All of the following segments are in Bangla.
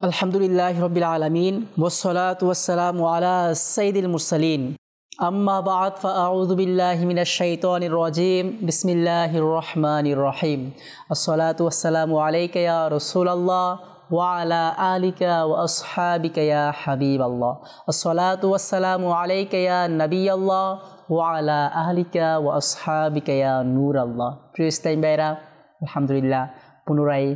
আলহামদুলিল্লাহ রবিল আলমিন ওসলাত ওসালাম আলা সঈদুল মুরসালিন আম্মা বাদ ফাউযু বিল্লাহি মিনাশ শাইতানির রাজিম বিসমিল্লাহির রহমানির রহিম আসসালাতু ওয়াসসালামু আলাইকা ইয়া রাসূলুল্লাহ ওয়া আলা আলিকা ওয়া আসহাবিকা ইয়া হাবিবাল্লাহ আসসালাতু ওয়াসসালামু আলাইকা ইয়া নবিয়াল্লাহ ওয়া আলা আহলিকা ওয়া আসহাবিকা ইয়া নূরাল্লাহ প্রিয় ইসলাম ভাইরা আলহামদুলিল্লাহ পুনরায়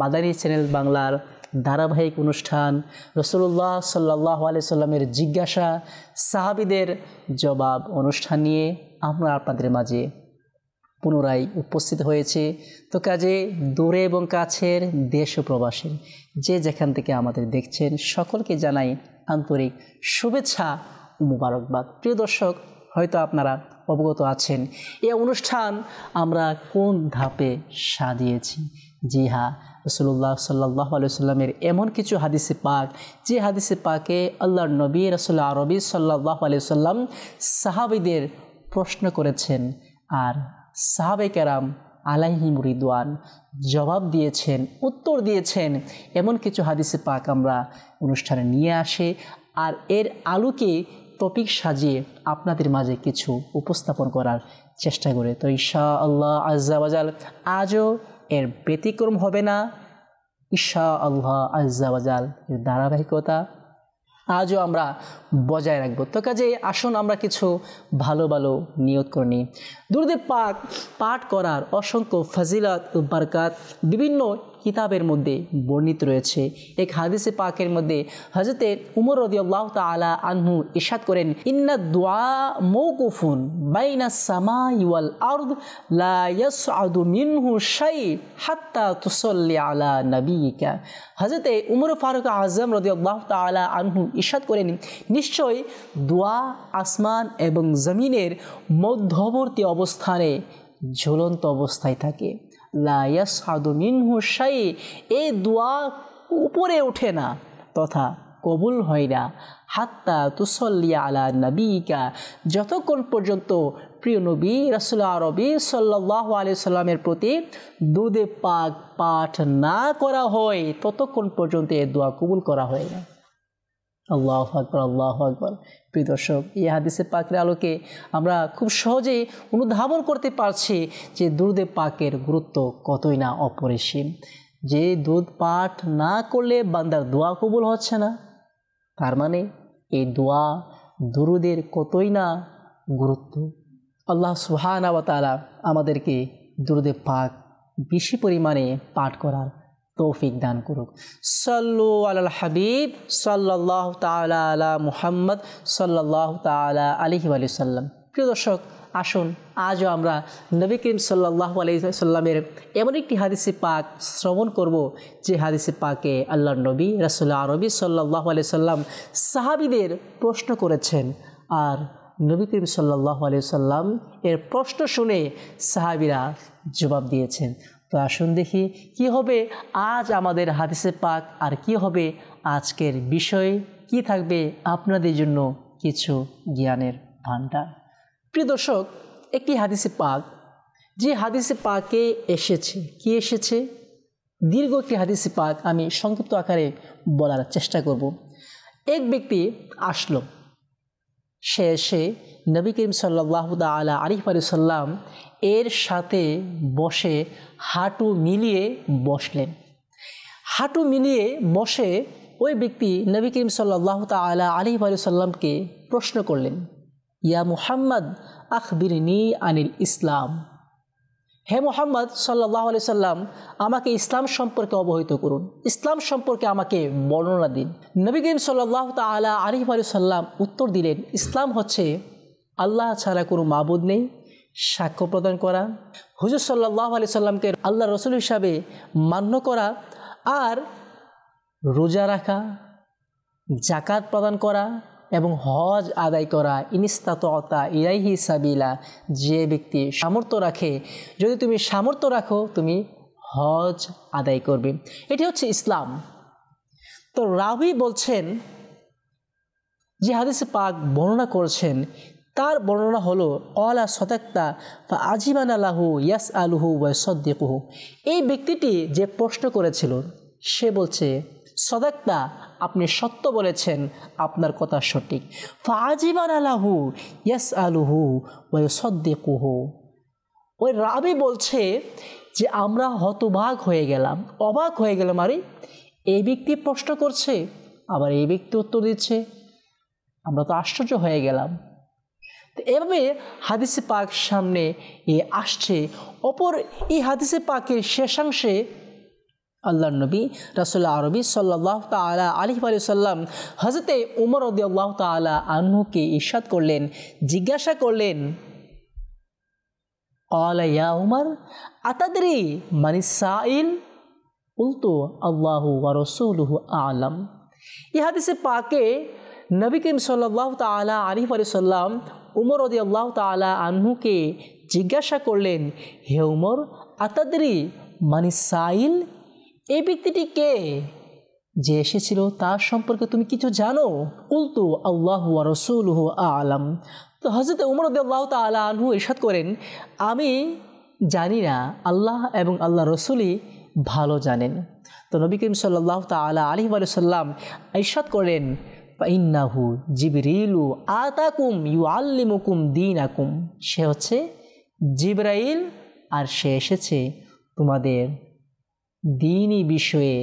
মাদানী চ্যানেল বাংলার ধারাবাহিক অনুষ্ঠান। রসুল্লাহ সাল্লাহ আলি সাল্লামের জিজ্ঞাসা, সাহাবিদের জবাব অনুষ্ঠান নিয়ে আমরা আপনাদের মাঝে পুনরায় উপস্থিত হয়েছে। তো কাজে দূরে এবং কাছের দেশ ও প্রবাসের যে যেখান থেকে আমাদের দেখছেন, সকলকে জানাই আন্তরিক শুভেচ্ছা ও মুবারকবাদ। প্রিয় দর্শক, হয়তো আপনারা অবগত আছেন এই অনুষ্ঠান আমরা কোন ধাপে সাজিয়েছি? জি হ্যাঁ রসুল্লাহ সাল্লাহ আলুসাল্লামের এমন কিছু হাদিসে পাক, যে হাদিসে পাকে আল্লাহর নবী রসুল্লাহ আরবি সাল্লাহ আলিয়াল্লাম সাহাবিদের প্রশ্ন করেছেন আর সাহাবে কেরাম আলাইহি মুরিদওয়ান জবাব দিয়েছেন, উত্তর দিয়েছেন। এমন কিছু হাদিসে পাক আমরা অনুষ্ঠানে নিয়ে আসে আর এর আলোকে টপিক সাজিয়ে আপনাদের মাঝে কিছু উপস্থাপন করার চেষ্টা করে। তো ঈশা আল্লাহ আজাল আজও এর ব্যতিক্রম হবে না। ঈশা আল্লাহ আজাল এর ধারাবাহিকতা আজও আমরা বজায় রাখব। তো কাজে আসুন আমরা কিছু ভালো ভালো নিয়ত করে নিই। দুর্দে পাক পাঠ করার অসংখ্য ফাজিলাত বারকাত, বিভিন্ন কিতাবের মধ্যে বর্ণিত রয়েছে। এক হাদিসে পাকের মধ্যে হজরতে উমর রদি আল্লাহ তালা আনহু ইশাদ করেন, ইন্না দোয়া মৌকুফুন বাইনা সামা ইউল আর্দ লা ইয়াসআদু মিনহু শাই হাত্তা তুসল্লি আলা নবিকা হজরতে উমর ফারুক আজম রদি আল্লাহ তালা আনহু ইশাদ করেন, নিশ্চয় দোয়া আসমান এবং জমিনের মধ্যবর্তী অবস্থানে ঝুলন্ত অবস্থায় থাকে। মিনহু শাই এই দোয়া উপরে ওঠে না, তথা কবুল হয় না। হাত্তা তুসল্লিয়া আলা নবীকা, যতক্ষণ পর্যন্ত প্রিয় নবী রাসুল্লাহ রবি সাল্লাহ আলি সাল্লামের প্রতি দুধে পাক পাঠ না করা হয়, ততক্ষণ পর্যন্ত এ দোয়া কবুল করা হয় না। আল্লাহ আকবর আল্লাহ আকবর। প্রিয় দর্শক, এই হাদিসের পাকের আলোকে আমরা খুব সহজেই অনুধাবন করতে পারছি যে দুধে পাকের গুরুত্ব কতই না অপরিসীম। যে দুধ পাঠ না করলে বান্দার দোয়া কবুল হচ্ছে না, তার মানে এই দোয়া দুরুদের কতই না গুরুত্ব। আল্লাহ সুহান তালা আমাদেরকে দুরুদে পাক বেশি পরিমাণে পাঠ করার তৌফিক দান করুক। সাল্লু আল হাবিব সাল্লাহ তালা আলা মুহাম্মদ সাল্লাহ তালা আলহি আলি সাল্লাম। প্রিয় দর্শক, আসুন, আজও আমরা নবী করিম সাল্লাহ সাল্লামের এমন একটি হাদিসে পাক শ্রবণ করব, যে হাদিসে পাকে আল্লাহ নবী রাসুল্লাহ আরবি সাল্লাহ আলি সাল্লাম সাহাবিদের প্রশ্ন করেছেন। আর নবী করিম সাল্লাহ আলি সাল্লাম এর প্রশ্ন শুনে সাহাবিরা জবাব দিয়েছেন। তো আসুন দেখি, কি হবে আজ আমাদের হাদিসে পাক আর কি হবে আজকের বিষয়? কি থাকবে আপনাদের জন্য কিছু জ্ঞানের ভাণ্ডার? প্রিয় দর্শক, একটি হাদিসে পাক। যে হাদিসে পাকে এসেছে, কি এসেছে? দীর্ঘ একটি হাদিসে পাক আমি সংক্ষিপ্ত আকারে বলার চেষ্টা করব। এক ব্যক্তি আসলো। সে এসে নবী করিম সাল্লাহ আলা আলিফ আলী সাল্লাম এর সাথে বসে হাঁটু মিলিয়ে বসলেন। হাঁটু মিলিয়ে বসে ওই ব্যক্তি নবী করিম সাল্লাহ তালা আলী সাল্লামকে প্রশ্ন করলেন, ইয়া মুহাম্মদ, আখবিরনি আনিল ইসলাম। হে মোহাম্মদ সাল্লাহ আলি সাল্লাম, আমাকে ইসলাম সম্পর্কে অবহিত করুন। ইসলাম সম্পর্কে আমাকে বর্ণনা দিন। নবী করিম সাল্লাহ তালা আলিফ আলী সাল্লাম উত্তর দিলেন, ইসলাম হচ্ছে আল্লাহ ছাড়া কোনো মাবুদ নেই, সাক্ষ্য প্রদান করা। হুজুর সাল্লাহ আলি সাল্লামকে আল্লাহ রসুল হিসাবে মান্য করা আর রোজা রাখা জাকাত প্রদান করা এবং হজ আদায় করা ইনিস্তাততা ইরাইহি সাবিলা, যে ব্যক্তি সামর্থ্য রাখে, যদি তুমি সামর্থ্য রাখো, তুমি হজ আদায় করবে। এটি হচ্ছে ইসলাম। তো রাবি বলছেন, যে হাদিসে পাক বর্ণনা করছেন, তার বর্ণনা হলো, অলা সতাক্তা বা আজিবান আলাহু ইয়াস আলুহু ওয়াসদ্দিকুহু এই ব্যক্তিটি যে প্রশ্ন করেছিল, সে বলছে, সদাক্তা আপনি সত্য বলেছেন, আপনার কথা সঠিক। ফাজিবান আলাহু ইয়াস আলুহু ওই সদ্দিকুহু ওই রাবি বলছে যে, আমরা হতবাক হয়ে গেলাম। অবাক হয়ে গেলাম। আরে, এই ব্যক্তি প্রশ্ন করছে, আবার এই ব্যক্তি উত্তর দিচ্ছে। আমরা তো আশ্চর্য হয়ে গেলাম। তো এভাবে হাদিসে পাক সামনে এ আসছে। অপর এই হাদিসে পাকের শেষাংশে আল্লাহ নবী রাসুল্লাহ আরবি সাল্লাহ তালা আলি সাল্লাম হজরতে উমর রদি আল্লাহ তালা আনহুকে ইস্বাদ করলেন, জিজ্ঞাসা করলেন ইয়া উমর, আতাদরি মানি সাইল? উল্টো আল্লাহু রসুলহু আলম। ইহাদিসে পাকে নবী করিম সাল্লাহ তালা আলি সাল্লাম উমর রদি আল্লাহ তালা আনহুকে জিজ্ঞাসা করলেন, হে উমর, আতাদরি মানি সাইল? এই ব্যক্তিটি কে? যে এসেছিল তার সম্পর্কে তুমি কিছু জানো? উল্টু আল্লাহ রসুলহ আলম। তো হজরত উমর আল্লাহ তালা আনহু ইরশাদ করেন, আমি জানি না আল্লাহ এবং আল্লাহ রসুলই ভালো জানেন। তো নবী করিম সাল্লাহ তালা আলি সাল্লাম ইরশাদ করেন ইন্নাহু জিবরিলু আতাকুম ইউ আল্লিমুকুম দিন আকুম সে হচ্ছে জিব্রাইল আর সে এসেছে তোমাদের দিনই বিষয়ে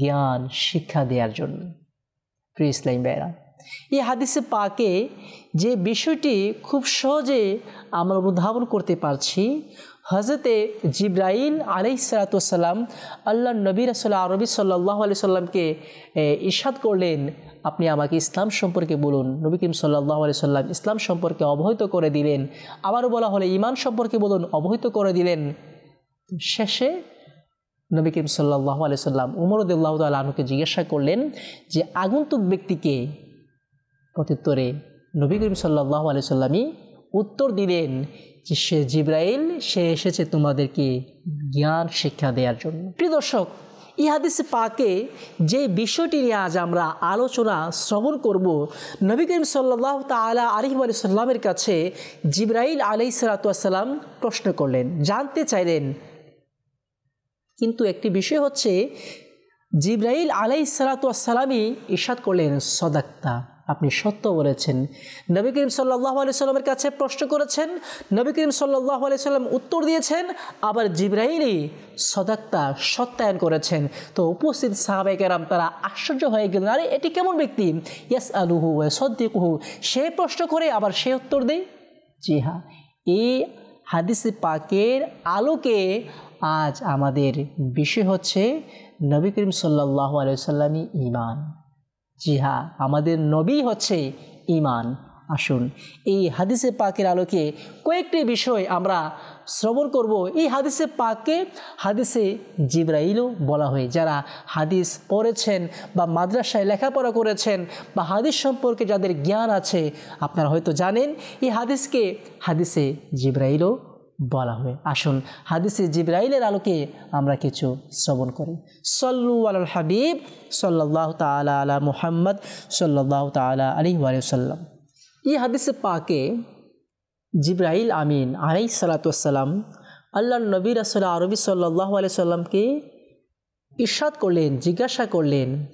জ্ঞান, শিক্ষা দেওয়ার জন্য। প্রিয় ইসলাম বেড়া এই হাদিসে পাকে যে বিষয়টি খুব সহজে আমরা অনুধাবন করতে পারছি হজরতে জিব্রাইল আলি সালাতাম আল্লাহ নবী রাসাল্লাহ আরবি সাল্লাহ আলি সাল্লামকে ইশাদ করলেন, আপনি আমাকে ইসলাম সম্পর্কে বলুন। নবী করিম সাল্লাহ আলি সাল্লাম ইসলাম সম্পর্কে অবহিত করে দিলেন। আবারও বলা হলে ইমান সম্পর্কে বলুন, অবহিত করে দিলেন। শেষে নবী করিম সাল্লাহ আলি সাল্লাম উমরদুল্লাহ আলহকে জিজ্ঞাসা করলেন যে আগন্তুক ব্যক্তিকে প্রত্যুত্তরে নবী করিম সাল্লাহ আলি সাল্লামই উত্তর দিলেন যে সে জিব্রাইল, সে এসেছে তোমাদেরকে জ্ঞান শিক্ষা দেওয়ার জন্য। প্রিয় দর্শক ইহাদিস পাকে যে বিষয়টি নিয়ে আজ আমরা আলোচনা শ্রবণ করব, নবী করিম সাল্লাহ তালা আলিম আলি সাল্লামের কাছে জিব্রাইল আলি সালাতাম প্রশ্ন করলেন, জানতে চাইলেন কিন্তু একটি বিষয় হচ্ছে, জিব্রাইল আলাই সালাতামই ইশাদ করলেন, সদাক্তা। আপনি সত্য বলেছেন। নবী করিম সাল্লাহ আলি সাল্লামের কাছে প্রশ্ন করেছেন, নবী করিম সাল্লাহ আলি সাল্লাম উত্তর দিয়েছেন, আবার জিব্রাইলই সদাক্তা, সত্যায়ন করেছেন। তো উপস্থিত সাহাবাইকেরাম তারা আশ্চর্য হয়ে গেলেন, আরে, এটি কেমন ব্যক্তি? ইয়াস আলুহু সদ্দিকুহু সে প্রশ্ন করে, আবার সে উত্তর দেয় জি হ্যাঁ। এই হাদিসে পাকের আলোকে আজ আমাদের বিষয় হচ্ছে নবী করিম সাল্লাহ আলাইসাল্লামই ইমান জি হ্যাঁ আমাদের নবী হচ্ছে ইমান আসুন, এই হাদিসে পাকের আলোকে কয়েকটি বিষয় আমরা শ্রবণ করব। এই হাদিসে পাককে হাদিসে জিব্রাইলও বলা হয়, যারা হাদিস পড়েছেন বা মাদ্রাসায় লেখাপড়া করেছেন বা হাদিস সম্পর্কে যাদের জ্ঞান আছে, আপনারা হয়তো জানেন, এই হাদিসকে হাদিসে জিব্রাইলও বলা হয়। আসুন, হাদিসে জিব্রাইলের আলোকে আমরা কিছু শ্রবণ করি। সল্লু আল হাবিব সাল্লাহ তালা আলা মুহাম্মদ সাল্লাহ তালা আলি সাল্লাম। এই হাদিসে পাকে জিব্রাইল আমিন আলাই সালাতাম আল্লাহ নবী রাসল্লাহ আরবি সাল্লাহ আলি সাল্লামকে ইরশাদ করলেন, জিজ্ঞাসা করলেন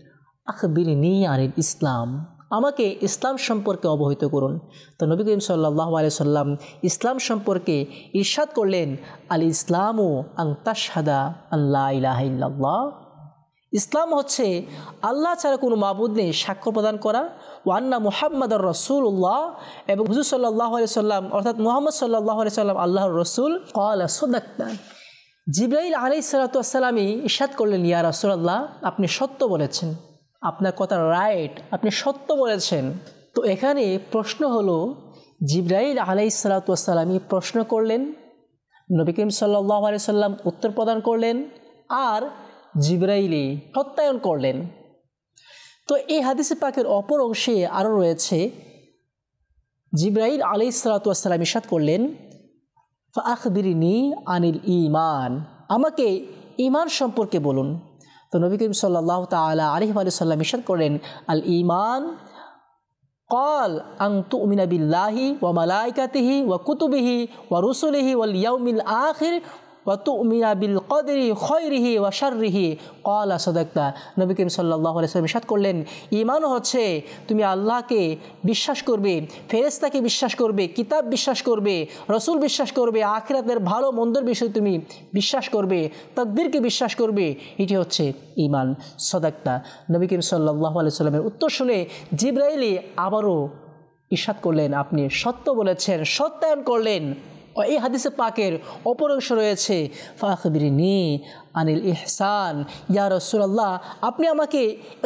আখবির নি আনিল ইসলাম। আমাকে ইসলাম সম্পর্কে অবহিত করুন। তো নবী করিম সাল্লাহ সাল্লাম ইসলাম সম্পর্কে ইরশাদ করলেন, আল ইসলাম ও আংতাসাদা আল্লাহ ইলাহ ইসলাম হচ্ছে আল্লাহ ছাড়া কোনো মাবুদ নেই সাক্ষ্য প্রদান করা ওয়ান্না মুহাম্মদ রসুল্লাহ এবং হুজুর সাল্লাহ সাল্লাম, অর্থাৎ মুহাম্মদ সাল্লাহ সাল্লাম আল্লাহর রসুল কলাক্তান জিব্রাইল আলি সালাতামই ইশাদ করলেন, ইয়া রসুল্লাহ আপনি সত্য বলেছেন। আপনার কথা রাইট আপনি সত্য বলেছেন। তো এখানে প্রশ্ন হলো, জিব্রাইল আলাই সালাতামই প্রশ্ন করলেন, নবী করিম সাল্লাহ আলি সাল্লাম উত্তর প্রদান করলেন, আর জিব্রাইলি সত্যায়ন করলেন। তো এই হাদিসে পাকের অপর অংশে আরও রয়েছে, জিব্রাইল আলি সালাতাম ইসাদ করলেন আখবিরিনি আনিল ইমান আমাকে ইমান সম্পর্কে বলুন। তো নবী করিম সাল্লাহ তালা আলহিম আলি সাল্লাম ইসাদ করেন আল ইমান কল আং তু উমিনাবিল্লাহি ওয়া মালাইকাতিহি ওয়া কুতুবিহি ওয়া রুসুলিহি ওয়াল ইয়াউমিল আখির ওয়াতুমিনা বিল কদরি খয়রিহি ওয়াশারিহি কলা সদাক্তা। নবী করিম সাল্লাহ আলাইসালাম করলেন ইমান হচ্ছে তুমি আল্লাহকে বিশ্বাস করবে ফেরেস্তাকে বিশ্বাস করবে, কিতাব বিশ্বাস করবে, রসুল বিশ্বাস করবে, আখিরাতের ভালো, মন্দর বিষয়ে তুমি বিশ্বাস করবে, তকদিরকে বিশ্বাস করবে, এটি হচ্ছে ইমান সদাক্তা। নবী করিম সাল্লাহ আলাইসাল্লামের উত্তর শুনে জিব্রাইলি আবারও ইসাদ করলেন, আপনি সত্য বলেছেন, সত্যায়ন করলেন। এই হাদিসে পাকের অপর অংশ রয়েছে, ফাখবিরিনি আনিল ইহসান। ইয়া রসুল্লাহ আপনি আমাকে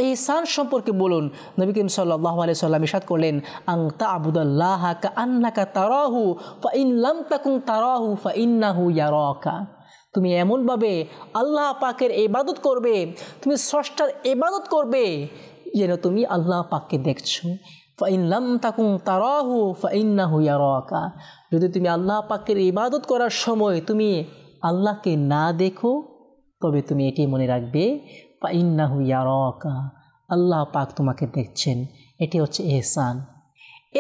ইহসান সম্পর্কে বলুন। নবী করিম সাল্লাহ আলি সাল্লাম ইসাদ করলেন আং তা আবুদাল্লাহ কা আন্নাকা তারাহু, ফা ইন লাম তাকুং তারাহু, ফা ইন্নাহু ইয়ারকা। তুমি এমনভাবে আল্লাহ পাকের ইবাদত করবে, তুমি স্রষ্টার ইবাদত করবে, যেন তুমি আল্লাহ পাককে দেখছ। ফাইনলাম যদি তুমি আল্লাহ পাকের ইবাদত করার সময় তুমি আল্লাহকে না দেখো, তবে তুমি এটি মনে রাখবে আল্লাহ পাক তোমাকে দেখছেন, এটি হচ্ছে এহসান।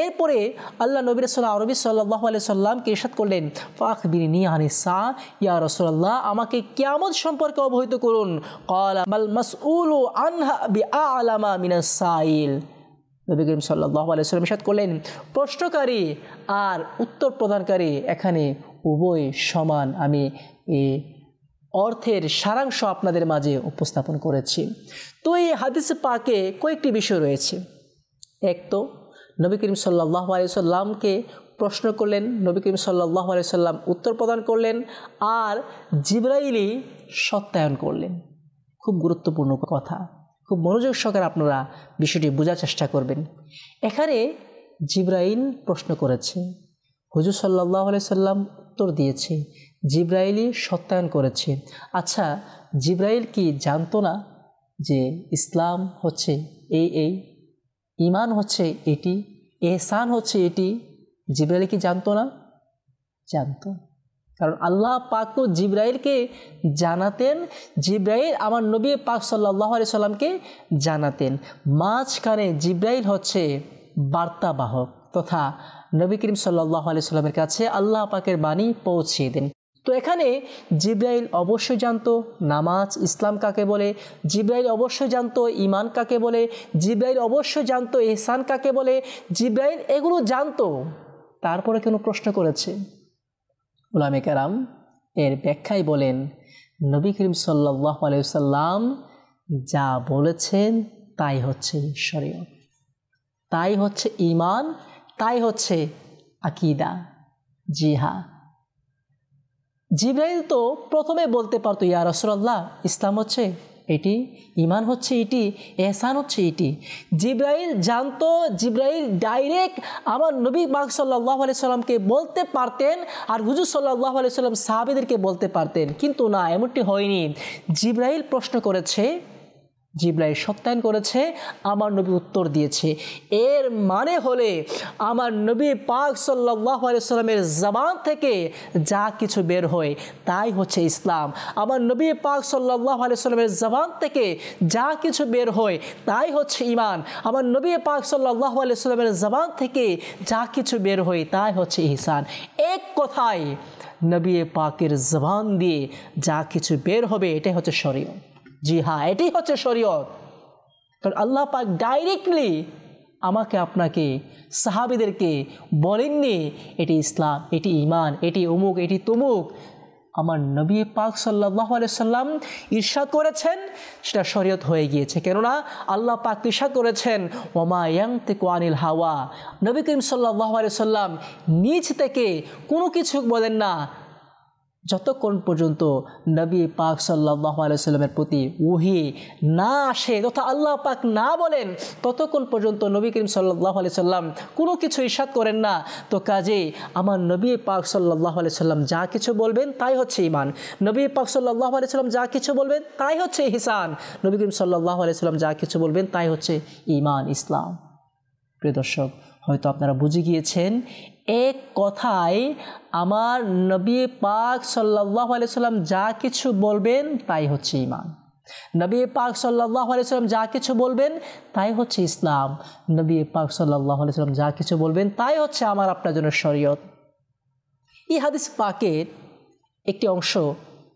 এরপরে আল্লাহ নবী সাল্লাহ আরবি সাল্লাহ আলি সাল্লামকে ইরশাদ করলেন ফাখ বিরিনি আনিসা, ইয়া রসুল্লাহ আমাকে কিয়ামত সম্পর্কে অবহিত করুন। কলা মাল মাসউল আনহা বি আলামা মিনাস সাইল। নবী করিম সাল্লাহ আলাইসাল্লাম ইসাদ করলেন, প্রশ্নকারী আর উত্তর প্রদানকারী এখানে উভয় সমান। আমি এ অর্থের সারাংশ আপনাদের মাঝে উপস্থাপন করেছি। তো এই হাদিস পাকে কয়েকটি বিষয় রয়েছে। এক তো, নবী করিম সাল্লাহ আলাইসাল্লামকে প্রশ্ন করলেন, নবী করিম সাল্লাহ আলাইসাল্লাম উত্তর প্রদান করলেন আর জিব্রাইলি সত্যায়ন করলেন। খুব গুরুত্বপূর্ণ কথা। খুব মনোযোগ সহকারে আপনারা বিষয়টি বোঝার চেষ্টা করবেন। এখানে জিব্রাইল প্রশ্ন করেছে, হুজুর সাল্লাহ সাল্লাম উত্তর দিয়েছে, জিব্রাইলই সত্যায়ন করেছে। আচ্ছা জিব্রাইল কি জানতো না যে ইসলাম হচ্ছে এই এই? ইমান হচ্ছে এটি? এহসান হচ্ছে এটি? জিব্রাইল কি জানতো না? জানতো। কারণ আল্লাহ পাক তো জিব্রাইলকে জানাতেন, জিব্রাইল আমার নবী পাক সাল্লাহ আলি সাল্লামকে জানাতেন। মাঝখানে জিব্রাইল হচ্ছে বার্তাবাহক তথা নবী করিম সাল্লাহ আলি সাল্লামের কাছে আল্লাহ পাকের বাণী পৌঁছিয়ে দেন। তো এখানে জিব্রাইল অবশ্যই জানতো, নামাজ ইসলাম কাকে বলে, জিব্রাইল অবশ্যই জানতো ইমান কাকে বলে, জিব্রাইল অবশ্যই জানতো, এহসান কাকে বলে, জিব্রাইল এগুলো জানতো। তারপরে কেন প্রশ্ন করেছে। উলামে কারাম এর ব্যাখ্যায় বলেন, নবী করিম সাল্লাহ আলাইসাল্লাম যা বলেছেন তাই হচ্ছে ঈশ্বরীয় তাই হচ্ছে ইমান তাই হচ্ছে আকিদা জি হা জিব্রাইল তো প্রথমে বলতে পারতো ইয়ার রসল্লাহ ইসলাম হচ্ছে এটি ইমান হচ্ছে এটি, এহসান হচ্ছে এটি। জিব্রাইল জানতো, জিব্রাইল ডাইরেক্ট আমার নবী বাগ সাল্লাহ আলি সাল্লামকে বলতে পারতেন আর হুজুর সাল্লাহ আলি সাল্লাম সাহাবিদেরকে বলতে পারতেন। কিন্তু না, এমনটি হয়নি। জিব্রাইল প্রশ্ন করেছে জিব্রাইল সত্যায়ন করেছে, আমার নবী উত্তর দিয়েছে। এর মানে হলে আমার নবী পাক সাল্লাহ সাল্লামের জবান থেকে যা কিছু বের হয়, তাই হচ্ছে ইসলাম। আমার নবী পাক সাল্লাহ সাল্লামের জবান থেকে যা কিছু বের হয়, তাই হচ্ছে ইমান আমার নবী পাক সাল্লাহ সাল্লামের জবান থেকে যা কিছু বের হয়, তাই হচ্ছে ইহসান। এক কথায়, নবী পাকের জবান দিয়ে যা কিছু বের হবে, এটাই হচ্ছে শরীয় জি হ্যাঁ এটাই হচ্ছে শরীয়ত। কারণ আল্লাহ পাক ডাইরেক্টলি আমাকে আপনাকে, সাহাবিদেরকে বলেননি, এটি ইসলাম, এটি ইমান এটি অমুক, এটি তমুক। আমার নবী পাক সাল্লাহ সাল্লাম ঈর্ষাদ করেছেন, সেটা শরীয়ত হয়ে গিয়েছে। কেননা আল্লাহ পাক ঈর্ষাদ করেছেন, ওমা ইয়াং কোয়ানিল হাওয়া। নবী করিম সাল্লাহ সাল্লাম নিজ থেকে কোনো কিছু বলেন না যতক্ষণ পর্যন্ত নবী পাক সাল্লাহ আলাইসাল্লামের প্রতি উহি না আসে তথা আল্লাহ পাক না বলেন, ততক্ষণ পর্যন্ত নবী করিম সাল্লাহ আলি সাল্লাম কোনো কিছু ইস্বাদ করেন না। তো কাজে আমার নবী পাক সাল্লাহ আলি সাল্লাম যা কিছু বলবেন তাই হচ্ছে ইমান নবী পাক সাল্লাহ আলি সাল্লাম যা কিছু বলবেন তাই হচ্ছে হিসান নবী করিম সাল্লাহ আলি সাল্লাম যা কিছু বলবেন তাই হচ্ছে ইমান ইসলাম। প্রিয় দর্শক, হয়তো আপনারা বুঝে গিয়েছেন এক কথায় আমার নবী পাক সাল্লাহ সাল্লাম যা কিছু বলবেন তাই হচ্ছে ইমান নবী পাক সাল্লাহ সাল্লাম যা কিছু বলবেন তাই হচ্ছে ইসলাম। নবী পাক সাল্লাহ সাল্লাম যা কিছু বলবেন তাই হচ্ছে আমার আপনার জন্য শরীয়ত। এই হাদিস পাকের একটি অংশ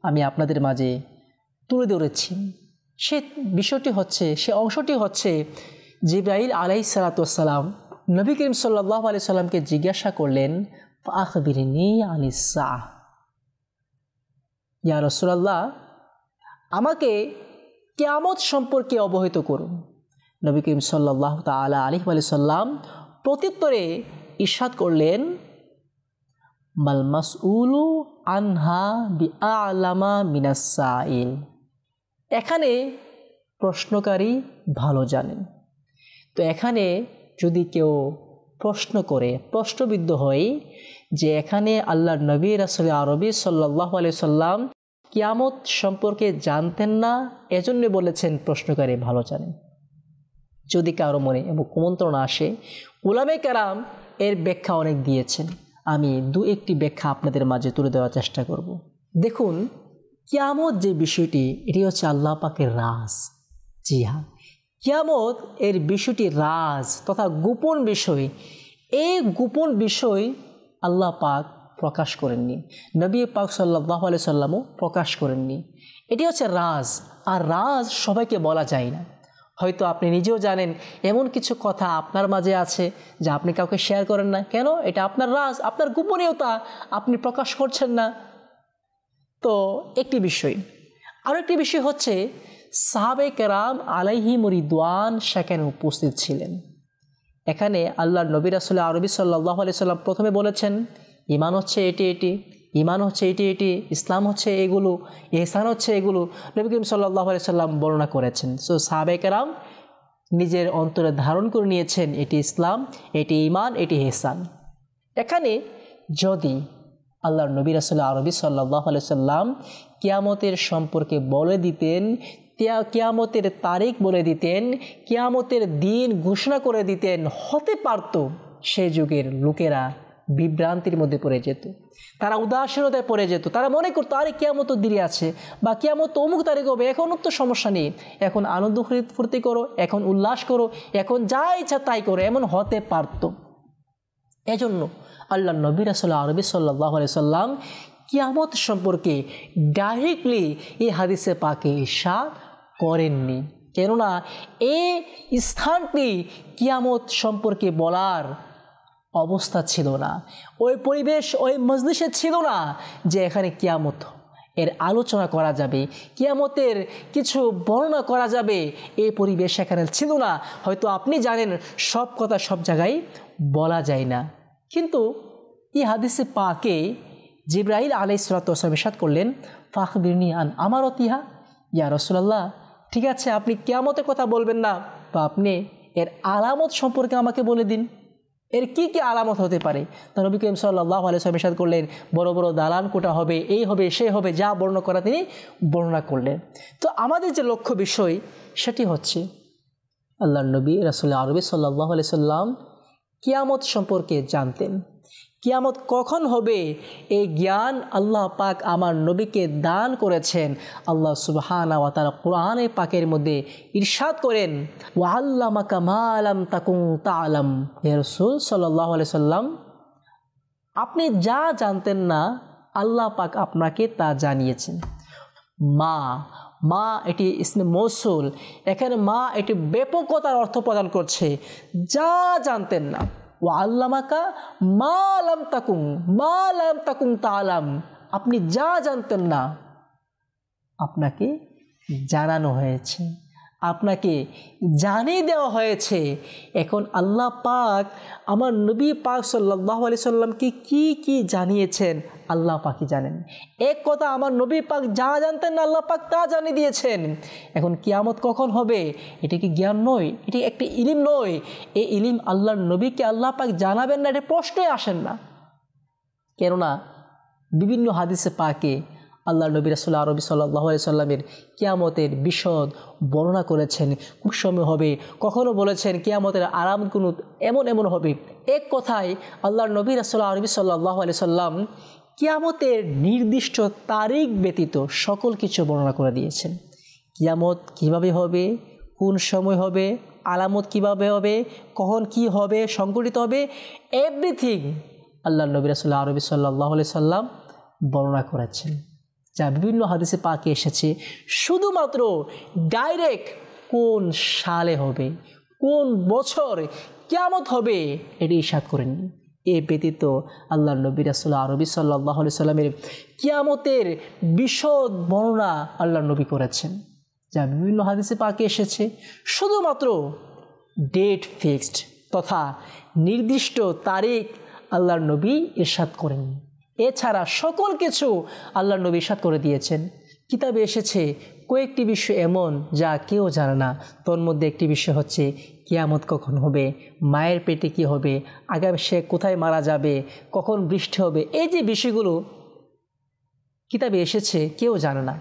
আমি আপনাদের মাঝে তুলে ধরেছি। সে বিষয়টি হচ্ছে, সে অংশটি হচ্ছে জিব্রাইল আলাই সালাতাম নবী করিম সাল্লাহ আলি সাল্লামকে জিজ্ঞাসা করলেন আখবিরিনী আলিসা ইয়া রসুলাল্লাহ, আমাকে কেয়ামত সম্পর্কে অবহিত করুন। নবী করিম সাল্লাহ তালা আলিহ আলি সাল্লাম প্রত্যুত্তরে ইস্বাদ করলেন, মাল মাসউলু আনহা বি আলামা মিনাসাইল এখানে প্রশ্নকারী ভালো জানেন। তো এখানে যদি কেউ প্রশ্ন করে, প্রশ্নবিদ্ধ হয় যে এখানে আল্লাহ নবী রাসুল আরবি সাল্লাহ আলি সাল্লাম কিয়ামত সম্পর্কে জানতেন না, এজন্য বলেছেন প্রশ্নকারী ভালো জানেন। যদি কারও মনে এবং কুমন্ত্রণা আসে উলামে কারাম এর ব্যাখ্যা অনেক দিয়েছেন। আমি দু একটি ব্যাখ্যা আপনাদের মাঝে তুলে দেওয়ার চেষ্টা করব। দেখুন, কিয়ামত যে বিষয়টি, এটি হচ্ছে আল্লাহ পাকের রাজ। জি হ্যাঁ। কিয়ামত এর বিষয়টি রাজ তথা গোপন বিষয়। এই গোপন বিষয় আল্লাহ পাক প্রকাশ করেননি। নবী পাক সাল্লাহ আলি সাল্লামও প্রকাশ করেননি। এটি হচ্ছে রাজ, আর রাজ সবাইকে বলা যায় না। হয়তো আপনি নিজেও জানেন, এমন কিছু কথা আপনার মাঝে আছে যা আপনি কাউকে শেয়ার করেন না। কেন? এটা আপনার রাজ, আপনার গোপনীয়তা, আপনি প্রকাশ করছেন না। তো একটি বিষয় আরও একটি বিষয় হচ্ছে সাহাবে কেরাম আলাইহি মরিদওয়ান সেখানে উপস্থিত ছিলেন। এখানে আল্লাহ নবীর আসলে আরবি সাল্লাহ আলি সাল্লাম প্রথমে বলেছেন ইমান হচ্ছে এটি এটি ইমান হচ্ছে এটি এটি, ইসলাম হচ্ছে এগুলো, এহসান হচ্ছে এগুলো। নবী করিম সাল্লাহ আলি সাল্লাম বর্ণনা করেছেন। সো সাহাবেকেরাম নিজের অন্তরে ধারণ করে নিয়েছেন, এটি ইসলাম, এটি ইমান এটি এহসান। এখানে যদি আল্লাহর নবী রাসুল্লাহ আরবি সাল্লাহ সাল্লাম কিয়ামতের সম্পর্কে বলে দিতেন কিয়ামতের তারিখ বলে দিতেন, কিয়ামতের দিন ঘোষণা করে দিতেন, হতে পারত সে যুগের লোকেরা বিভ্রান্তির মধ্যে পড়ে যেত। তারা উদাসীনতায় পড়ে যেত। তারা মনে করতো, আরে, কেয়ামত দিরে আছে বা কেয়ামত অমুক তারিখ হবে, এখন তো সমস্যা নেই। এখন আনন্দ ফুর্তি করো, এখন উল্লাস করো, এখন যা ইচ্ছা তাই করো। এমন হতে পারত। এজন্য আল্লাহ নবী রাসল্লাহ আরবি সাল্লাহ সাল্লাম কিয়ামত সম্পর্কে ডাইরেক্টলি এই হাদিসে পাকে ইশাদ করেননি। কেননা এই স্থানটি কিয়ামত সম্পর্কে বলার অবস্থা ছিল না। ওই পরিবেশ, ওই মজলিসে ছিল না যে এখানে কিয়ামত এর আলোচনা করা যাবে, কিয়ামতের কিছু বর্ণনা করা যাবে। এই পরিবেশ এখানে ছিল না। হয়তো আপনি জানেন, সব কথা সব জায়গায় বলা যায় না। কিন্তু এই হাদিসে পাকে জিব্রাহিল আলাই সালাতাম ইসাদ করলেন, ফাখবিরনি আন আমার অতিহা ইয়া রসুল্লাহ ঠিক আছে, আপনি কেয়ামতের কথা বলবেন না বা আপনি এর আলামত সম্পর্কে আমাকে বলে দিন। এর কি কি আলামত হতে পারে? তা নবী করিম সাল্লাহ আলিয়াম ইসাদ করলেন, বড় বড় দালান কোটা হবে, এই হবে, সে হবে, যা বর্ণনা করা তিনি বর্ণনা করলেন। তো আমাদের যে লক্ষ্য বিষয়, সেটি হচ্ছে আল্লাহ নবী রাসুল্লাহ আরবি সাল্লাহ আলি সাল্লাম কিয়ামত সম্পর্কে জানতেন। কিয়ামত কখন হবে? এই জ্ঞান আল্লাহ পাক আমার নবীকে দান করেছেন। আল্লাহ সুবহানা তাআলা কোরআনে পাকের মধ্যে ইরশাদ করেন, ওয়া আল্লামাকা মা আলাম তাকুন তাআলাম। হে রাসূল সাল্লাম, আপনি যা জানতেন না, আল্লাহ পাক আপনাকে তা জানিয়েছেন। মা মা এটি ইসমে মৌসুল। এখানে মা এটি ব্যাপকতার অর্থ প্রদান করছে। যা জানতেন না ও আল্লামাকা মা তাকুং মা তাকুং তালাম আপনি যা জানতেন না আপনাকে জানানো হয়েছে। আপনাকে জানিয়ে দেওয়া হয়েছে, এখন আল্লাহ পাক আমার নবী পাক সাল্লাহ আলি সাল্লামকে কী কী জানিয়েছেন আল্লাহ পাকই জানেন। এক কথা, আমার নবী পাক যা জানতেন না আল্লাহ পাক তা জানিয়ে দিয়েছেন। এখন কিয়ামত কখন হবে? এটি কি জ্ঞান নয়? এটি একটি ইলিম নয়? এই ইলিম আল্লাহর নবীকে আল্লাহ পাক জানাবেন না, এটা প্রশ্নই আসেন না। কেননা, বিভিন্ন হাদিসে পাকে আল্লাহ নবী রাসুল্লাহ আরবি সাল্লাহ সাল্লামের কিয়ামতের বিশদ বর্ণনা করেছেন। খুব সময় হবে, কখনো বলেছেন কিয়ামতের আরাম কোনো এমন এমন হবে। এক কথায় আল্লাহ নবী রাসুল্লাহ আরবি সাল্লাহ আলি সাল্লাম কিয়ামতের নির্দিষ্ট তারিখ ব্যতীত সকল কিছু বর্ণনা করে দিয়েছেন। কিয়ামত কীভাবে হবে, কোন সময় হবে, আলামত কীভাবে হবে, কখন কি হবে সংগঠিত হবে এভরিথিং আল্লাহ নবী রাসুল্লাহ আরবি সাল্লাহ সাল্লাম বর্ণনা করেছেন। যা বিভিন্ন হাদিসে পাকে এসেছে, শুধুমাত্র ডাইরেক্ট কোন সালে হবে, কোন বছর কেমত হবে, এটি ইসাদ করেননি এ ব্যতীত আল্লাহ নবী রাসুল্লাহ আরবি সাল্লাহ সাল্লামের কিয়ামতের বিশদ বর্ণনা আল্লাহ নবী করেছেন, যা বিভিন্ন হাদিসে পাকে এসেছে, শুধুমাত্র ডেট ফিক্সড তথা নির্দিষ্ট তারিখ আল্লাহর নবী ইরশাদ করেননি। এছাড়া সকল কিছু আল্লাহ নবী ইরশাদ করে দিয়েছেন। কিতাবে এসেছে, কয়েকটি বিষয় এমন যা কেউ জানে না। তোর মধ্যে একটি বিষয় হচ্ছে, কিয়ামত কখন হবে? মায়ের পেটে কি হবে? আগামী সে কোথায় মারা যাবে? কখন বৃষ্টি হবে? এই যে বিষয়গুলো কিতাবে এসেছে, কেউ জানে না।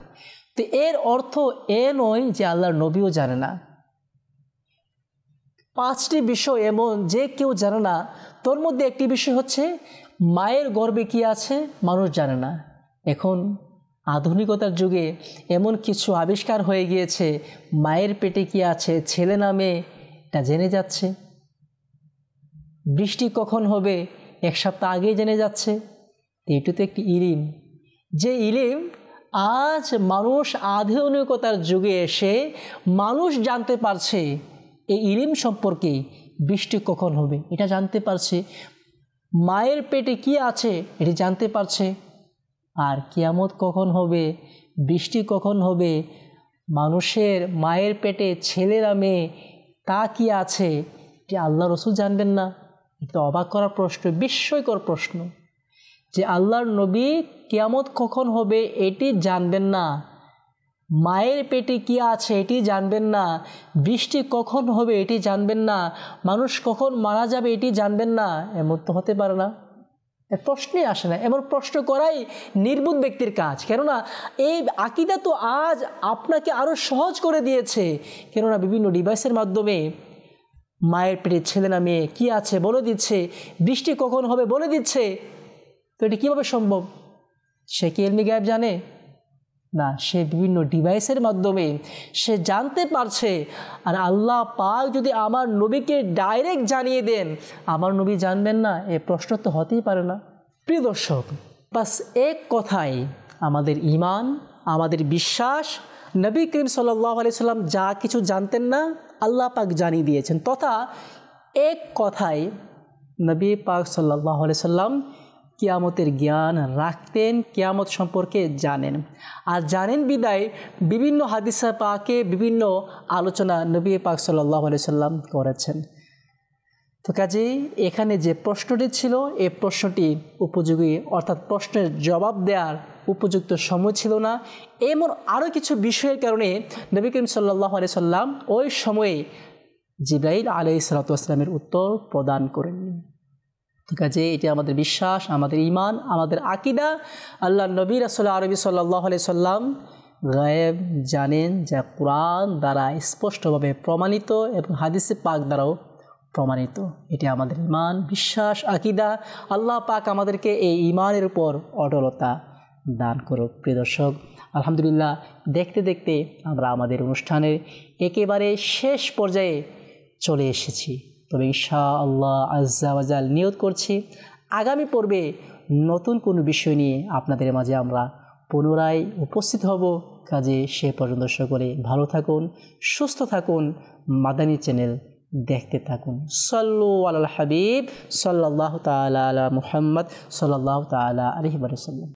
তো এর অর্থ এ নয় যে আল্লাহর নবীও জানে না। পাঁচটি বিষয় এমন যে কেউ জানে না। তোর মধ্যে একটি বিষয় হচ্ছে মায়ের গর্বে কি আছে? মানুষ জানে না। এখন আধুনিকতার যুগে এমন কিছু আবিষ্কার হয়ে গিয়েছে, মায়ের পেটে কি আছে, ছেলে নামে এটা জেনে যাচ্ছে। বৃষ্টি কখন হবে, এক সপ্তাহ আগেই জেনে যাচ্ছে। এটু তো একটি ইলিম। যে ইলিম আজ মানুষ আধুনিকতার যুগে এসে মানুষ জানতে পারছে, এই ইলিম সম্পর্কে বৃষ্টি কখন হবে, এটা জানতে পারছে। মায়ের পেটে কি আছে এটি জানতে পারছে। আর কিয়ামত কখন হবে, বৃষ্টি কখন হবে, মানুষের মায়ের পেটে ছেলেরা মেয়ে, তা কি আছে, এটি আল্লাহ রসুল জানবেন না। এটা অবাক করার প্রশ্ন, বিস্ময়কর প্রশ্ন। যে আল্লাহর নবী কিয়ামত কখন হবে এটি জানবেন না। মায়ের পেটে কি আছে এটি জানবেন না। বৃষ্টি কখন হবে এটি জানবেন না। মানুষ কখন মারা যাবে এটি জানবেন না। এমন তো হতে পারে না। প্রশ্নই আসে না। এমন প্রশ্ন করাই নির্বুধ ব্যক্তির কাজ। কেননা এই আকিদা তো আজ আপনাকে আরও সহজ করে দিয়েছে। কেননা বিভিন্ন ডিভাইসের মাধ্যমে মায়ের পেটে ছেলে না মেয়ে কী আছে বলে দিচ্ছে, বৃষ্টি কখন হবে বলে দিচ্ছে, তো এটি কীভাবে সম্ভব? সে কি এলমি গায়েব জানে? না, সে বিভিন্ন ডিভাইসের মাধ্যমে সে জানতে পারছে। আর আল্লাহ পাক যদি আমার নবীকে ডাইরেক্ট জানিয়ে দেন, আমার নবী জানবেন না, এ প্রশ্ন তো হতেই পারে না। প্রিয় দর্শক, বাস এক কথায় আমাদের ইমান আমাদের বিশ্বাস, নবী করিম সাল্লাহ সাল্লাম যা কিছু জানতেন না, আল্লাহ পাক জানিয়ে দিয়েছেন। তথা এক কথায় নবী পাক সাল্লাহ সাল্লাম কিয়ামতের জ্ঞান রাখতেন, কিয়ামত সম্পর্কে জানেন। আর জানেন বিদায়, বিভিন্ন হাদিসা পাকে বিভিন্ন আলোচনা নবী পাক সাল্লাহ সাল্লাম করেছেন। তো কাজেই এখানে যে প্রশ্নটি ছিল এই প্রশ্নটি উপযোগী, অর্থাৎ প্রশ্নের জবাব দেওয়ার উপযুক্ত সময় ছিল না। এমন আরও কিছু বিষয়ের কারণে নবী করিম সাল্লাহ আলি সাল্লাম ওই সময়ে জিব্রাইল আলি সালাতামের উত্তর প্রদান করেননি। ঠিক আছে এটি আমাদের বিশ্বাস, আমাদের ইমান আমাদের আকিদা। আল্লাহ নবী রাসুল্লাহ আরবি সাল্লাহ আলি সাল্লাম গায়েব জানেন যা কোরআন দ্বারা স্পষ্টভাবে প্রমাণিত এবং হাদিসে পাক দ্বারাও প্রমাণিত। এটি আমাদের ইমান বিশ্বাস, আকিদা। আল্লাহ পাক আমাদেরকে এই ইমানের উপর অটলতা দান করুক। প্রিয় দর্শক, আলহামদুলিল্লাহ, দেখতে দেখতে আমরা আমাদের অনুষ্ঠানের একেবারে শেষ পর্যায়ে চলে এসেছি। তবে ঈশা আল্লাহ আজাল নিয়োগ করছি। আগামী পর্বে নতুন কোনো বিষয় নিয়ে আপনাদের মাঝে আমরা পুনরায় উপস্থিত হব। কাজে সে পর্যন্ত সকলে ভালো থাকুন, সুস্থ থাকুন, মাদানী চ্যানেল দেখতে থাকুন। সল্লু আল হাবিব সাল্লাহ তালা মুহাম্মদ সাল্লাহ তালা আলহিবাসাল্লাম